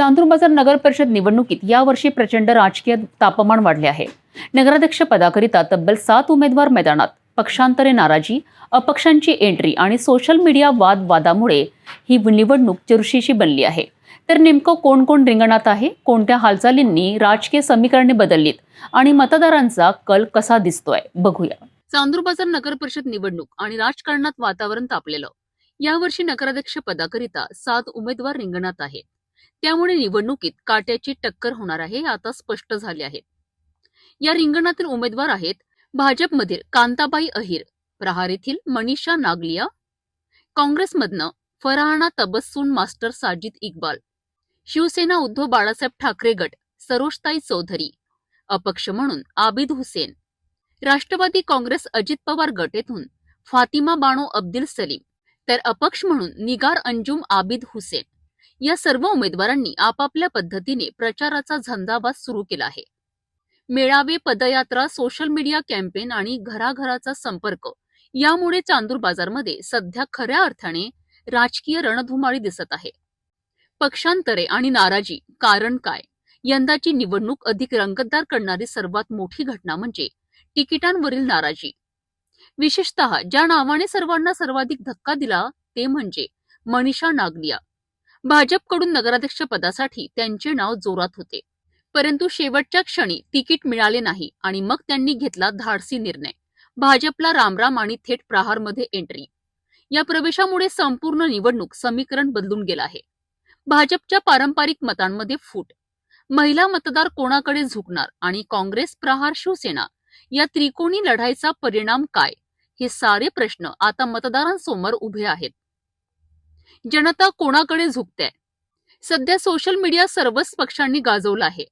चांदूर बाजार नगर परिषद निवडणुकीत यावर्षी प्रचंड राजकीय तापमान वाढले आहे. नगराध्यक्ष पदाकरिता तब्बल सात उमेदवार मैदानात. पक्षांतरे नाराजी अपक्षांची एंट्री आणि सोशल मीडिया वाद वादामुळे ही निवडणूक चुरशीची बनली आहे. तर नेमकं कोण कोण रिंगणात आहे? कोणत्या हालचालींनी राजकीय समीकरणे बदललीत? आणि मतदारांचा कल कसा दिसतोय? बघूया. चांदूर बाजार नगर परिषद निवडणूक आणि राजकारणात वातावरण तापलेलं. यावर्षी नगराध्यक्ष पदाकरिता सात उमेदवार रिंगणात आहेत. त्यामुळे निवडणुकीत काट्याची टक्कर होणार आहे हे आता स्पष्ट झाले आहे. या रिंगणातील उमेदवार आहेत भाजपमधील कांताबाई अहिर प्रहार येथील मनीषा नागलिया काँग्रेसमधनं फरहाना तबस्सून मास्टर साजिद इक्बाल शिवसेना उद्धव बाळासाहेब ठाकरे गट सरोजताई चौधरी अपक्ष म्हणून आबिद हुसेन राष्ट्रवादी काँग्रेस अजित पवार गट येथून फातिमा बाणो अब्दुल सलीम तर अपक्ष म्हणून निगार अंजुम आबिद हुसेन. या सर्व उमेदवारांनी आपापल्या पद्धतीने प्रचाराचा झंझावात सुरू केला आहे. मेळावे पदयात्रा सोशल मीडिया कॅम्पेन आणि घराघराचा संपर्क यामुळे चांदूर बाजारमध्ये सध्या खऱ्या अर्थाने राजकीय रणधुमाळी दिसत आहे. पक्षांतरे आणि नाराजी कारण काय? यंदाची निवडणूक अधिक रंगतदार करणारी सर्वात मोठी घटना म्हणजे तिकिटांवरील नाराजी. विशेषतः ज्या नावाने सर्वांना सर्वाधिक धक्का दिला ते म्हणजे मनीषा नागलिया. भाजपकडून नगराध्यक्ष पदासाठी त्यांचे नाव जोरात होते. परंतु शेवटच्या क्षणी तिकीट मिळाले नाही आणि मग त्यांनी घेतला धाडसी निर्णय. भाजपला रामराम आणि थेट प्रहारमध्ये एंट्री. या प्रवेशामुळे संपूर्ण निवडणूक समीकरण बदलून गेलं आहे. भाजपच्या पारंपरिक मतांमध्ये फूट. महिला मतदार कोणाकडे झुकणार आणि काँग्रेस प्रहार शिवसेना या त्रिकोणी लढाईचा परिणाम काय? हे सारे प्रश्न आता मतदारांसमोर उभे आहेत. जनता कोणाकडे झुकते? सध्या सोशल मीडिया सर्वच पक्षांनी गाजवला आहे.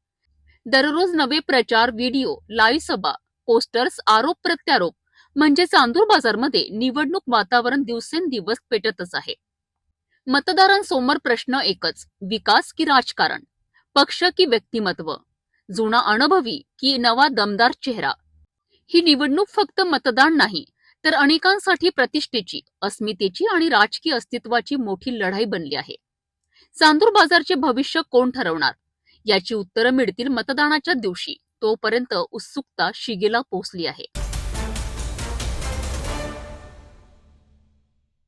दररोज नवे प्रचार व्हिडिओ लाईव्ह सभा पोस्टर्स आरोप प्रत्यारोप म्हणजे चांदूर बाजारमध्ये निवडणूक वातावरण दिवसेंदिवस पेटतच आहे. मतदारांसमोर प्रश्न एकच विकास की राजकारण? पक्ष की व्यक्तिमत्व? जुना अनुभवी की नवा दमदार चेहरा? ही निवडणूक फक्त मतदान नाही तर अनेकांसाठी प्रतिष्ठेची अस्मितेची आणि राजकीय अस्तित्वाची मोठी लढाई बनली आहे. चांदूर बाजारचे भविष्य कोण ठरवणार? याची उत्तरं मिळतील मतदानाच्या दिवशी. तोपर्यंत उत्सुकता शिगेला पोहोचली आहे.